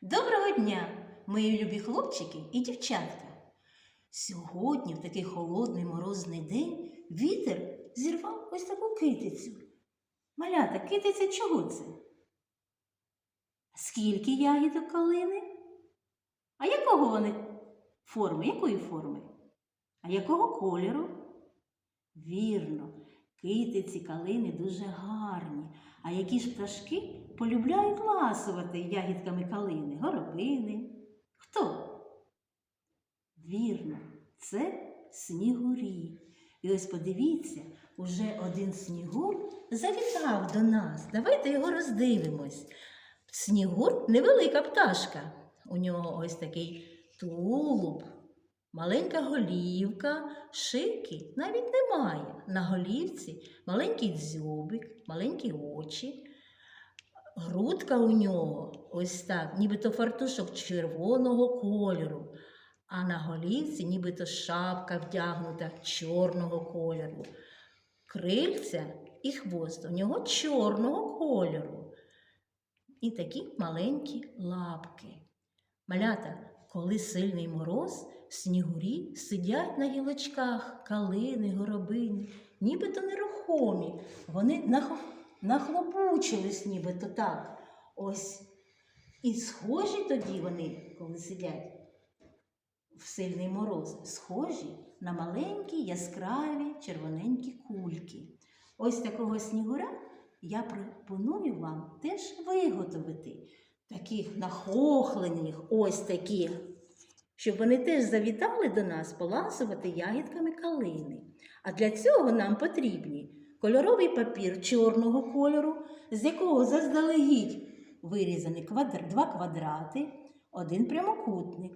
Доброго дня, мої любі хлопчики і дівчатка. Сьогодні, в такий холодний морозний день, вітер зірвав ось таку китицю. Малята, китиця чого це? Скільки ягідок калини? А якого вони форми? Якої форми? А якого кольору? Вірно, китиці калини дуже гарні. А які ж пташки полюбляють ласувати ягідками калини? Горобини. Хто? Вірно, це снігурі. І ось подивіться, уже один снігур завітав до нас. Давайте його роздивимось. Снігур невелика пташка. У нього ось такий тулуб, маленька голівка, шийки навіть немає. На голівці маленький дзьобик, маленькі очі. Грудка у нього ось так, нібито фартушок червоного кольору, а на голівці нібито шапка вдягнута чорного кольору. Крильця і хвост у нього чорного кольору. І такі маленькі лапки. Малята, коли сильний мороз, снігурі сидять на гілочках, калини, горобини, нібито нерухомі. Вони нах... нахлопучились нібито так. Ось. І схожі тоді вони, коли сидять в сильний мороз, схожі на маленькі яскраві червоненькі кульки. Ось такого снігура я пропоную вам теж виготовити таких нахохлених, ось таких, щоб вони теж завітали до нас поласувати ягідками калини. А для цього нам потрібні кольоровий папір чорного кольору, з якого заздалегідь вирізані квадр... два квадрати, один прямокутник.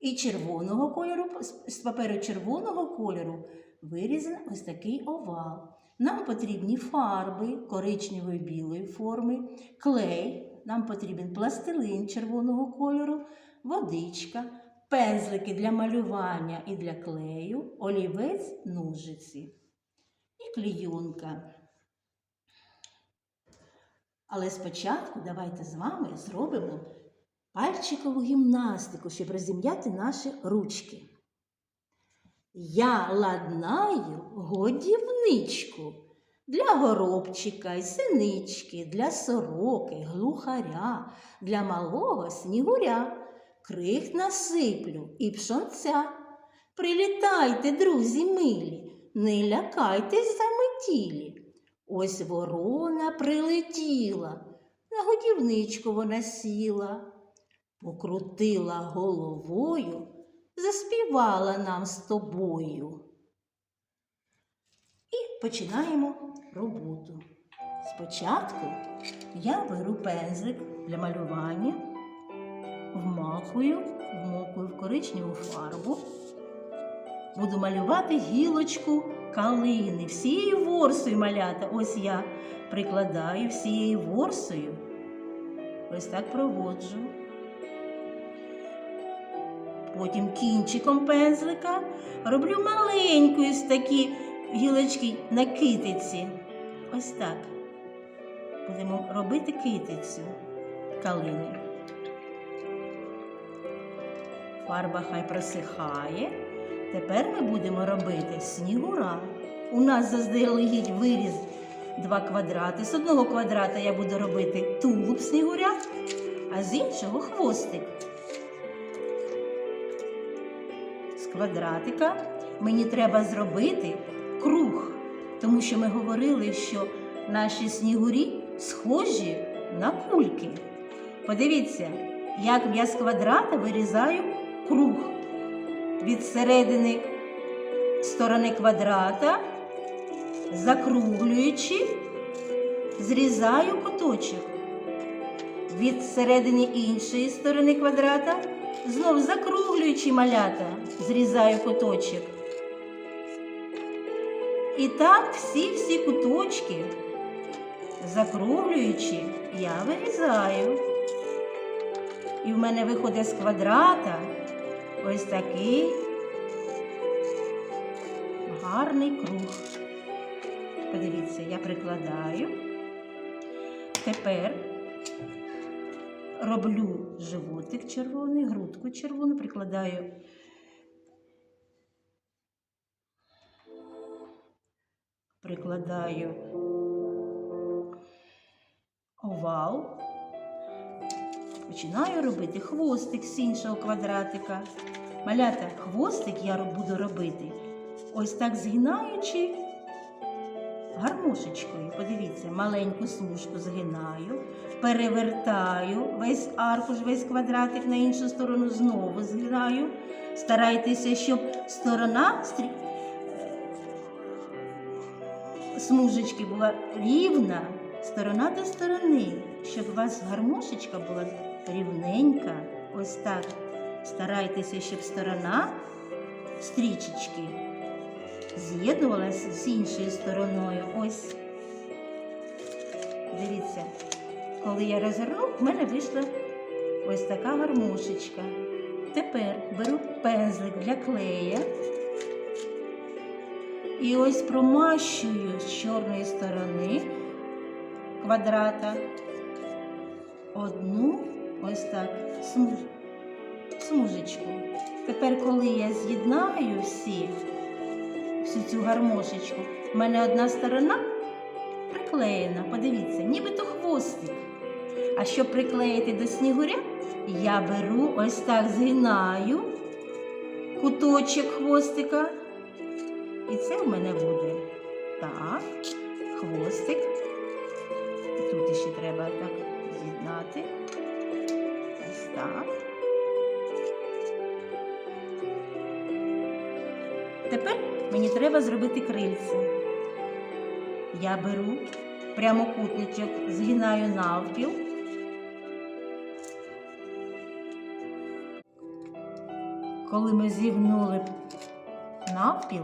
І червоного кольору, з паперу червоного кольору вирізаний ось такий овал. Нам потрібні фарби коричневої білої форми, клей, нам потрібен пластилин червоного кольору, водичка, пензлики для малювання і для клею, олівець, ножиці і клійонка. Але спочатку давайте з вами зробимо пальчикову гімнастику, щоб розім'яти наші ручки. Я ладнаю годівничку для горобчика й синички, для сороки, глухаря, для малого снігуря. Крих насиплю і пшонця. Прилітайте, друзі милі, не лякайтесь заметілі. Ось ворона прилетіла, на годівничку вона сіла, покрутила головою заспівала нам з тобою. І починаємо роботу. Спочатку я беру пензлик для малювання, вмакую, вмокую в коричневу фарбу. Буду малювати гілочку калини всією ворсою малята. Ось я прикладаю всією ворсою. Ось так проводжу. Потім кінчиком пензлика роблю маленьку ось такі гілочки на китиці. Ось так. Будемо робити китицю калини. Фарба хай просихає. Тепер ми будемо робити снігура. У нас заздалегідь виріз два квадрати. З одного квадрата я буду робити тулуб снігуря, а з іншого хвостик. З квадратика мені треба зробити круг, тому що ми говорили, що наші снігурі схожі на кульки. Подивіться, як я з квадрата вирізаю круг від середини сторони квадрата, закруглюючи, зрізаю куточок. Від середини іншої сторони квадрата, знов закруглюючи малята, зрізаю куточок. І так всі-всі куточки, закруглюючи, я вирізаю. І в мене виходить з квадрата ось такий гарний круг. Подивіться, я прикладаю. Тепер роблю животик червоний, грудку червону, прикладаю прикладаю овал. Починаю робити хвостик з іншого квадратика. Малята, хвостик я буду робити ось так згинаючи гармошечкою. Подивіться, маленьку смужку згинаю, перевертаю весь аркуш, весь квадратик на іншу сторону знову згинаю. Старайтеся, щоб сторона смужечки була рівна, сторона до сторони, щоб у вас гармошечка була рівненька. Ось так. Старайтеся, щоб сторона стрічечки з'єднувалася з іншою стороною. Ось. Дивіться, коли я розгорнув, в мене вийшла ось така гармошечка. Тепер беру пензлик для клея і ось промащую з чорної сторони квадрата одну ось так смуж... смужечку. Тепер, коли я з'єднаю всі, всю цю гармошечку, в мене одна сторона приклеєна, подивіться, нібито хвостик. А щоб приклеїти до снігуря, я беру ось так згинаю куточок хвостика. І це в мене буде так, хвостик. І тут ще треба так з'єднати. Так. Тепер мені треба зробити крильце. Я беру прямокутничок, згинаю навпіл. Коли ми зігнули навпіл,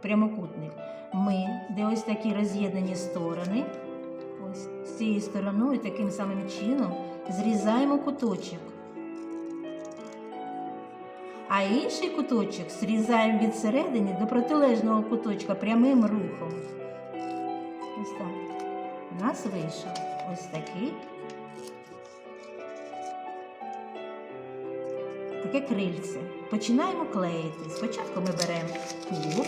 прямокутник, ми, де ось такі роз'єднані сторони, ось з цією стороною таким самим чином зрізаємо куточок. А інший куточок зрізаємо від середини до протилежного куточка прямим рухом. Ось так. У нас вийшов ось такий. Таке крильце. Починаємо клеїти. Спочатку ми беремо туб,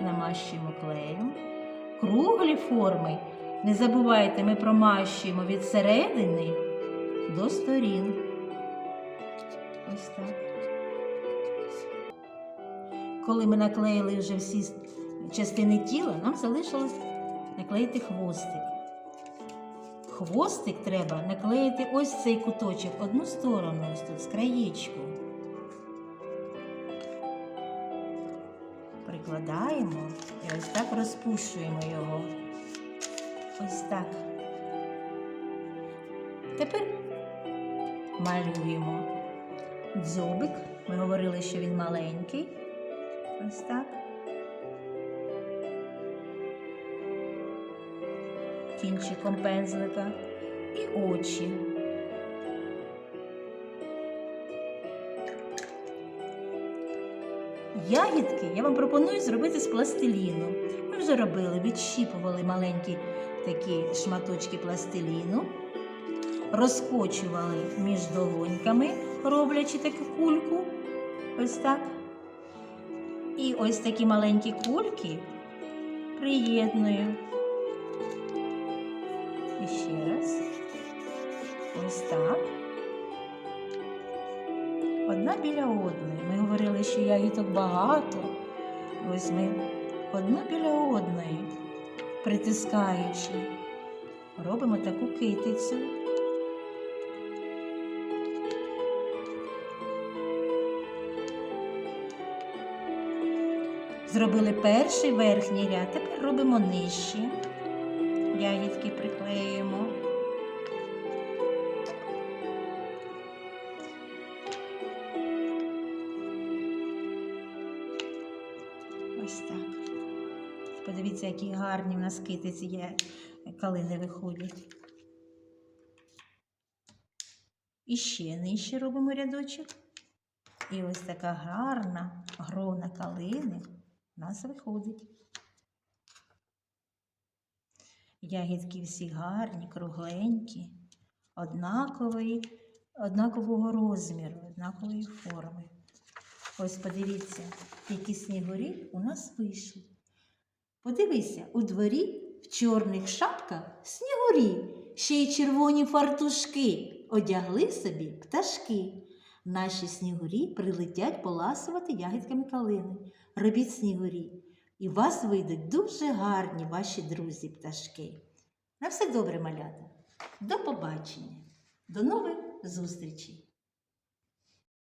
намащуємо клеєм. Круглі форми. Не забувайте, ми промащуємо від середини до сторін. Ось так. Коли ми наклеїли вже всі частини тіла, нам залишилось наклеїти хвостик. Хвостик треба наклеїти ось цей куточок, одну сторону, ось тут, з краєчку. Прикладаємо і ось так розпушуємо його. Ось так. Тепер малюємо дзьобик. Ми говорили, що він маленький. Ось так. Кінчиком пензлика і очі. Ягідки я вам пропоную зробити з пластиліну. Ми вже робили, відщіпували маленькі такі шматочки пластиліну, розкочували між долоньками, роблячи таку кульку. Ось так. І ось такі маленькі кульки приєдную. І ще раз. Ось так. Одна біля одної. Ми говорили, що ягідок багато. Ось ми одну біля одної, притискаючи, робимо таку китицю. Зробили перший верхній ряд, тепер робимо нижчі. Ягідки приклеюємо. Ось так. Подивіться, які гарні в нас китиці є, калини виходять. І ще нижче робимо рядочок. І ось така гарна грона калини у нас виходить. Ягідки всі гарні, кругленькі, однакової, однакового розміру, однакової форми. Ось подивіться, які снігурі у нас вийшли. Подивися, у дворі в чорних шапках снігурі, ще й червоні фартушки одягли собі пташки. Наші снігурі прилетять поласувати ягідками калини. Робіть снігурі. І вас вийдуть дуже гарні ваші друзі пташки. На все добре, малята. До побачення. До нових зустрічей!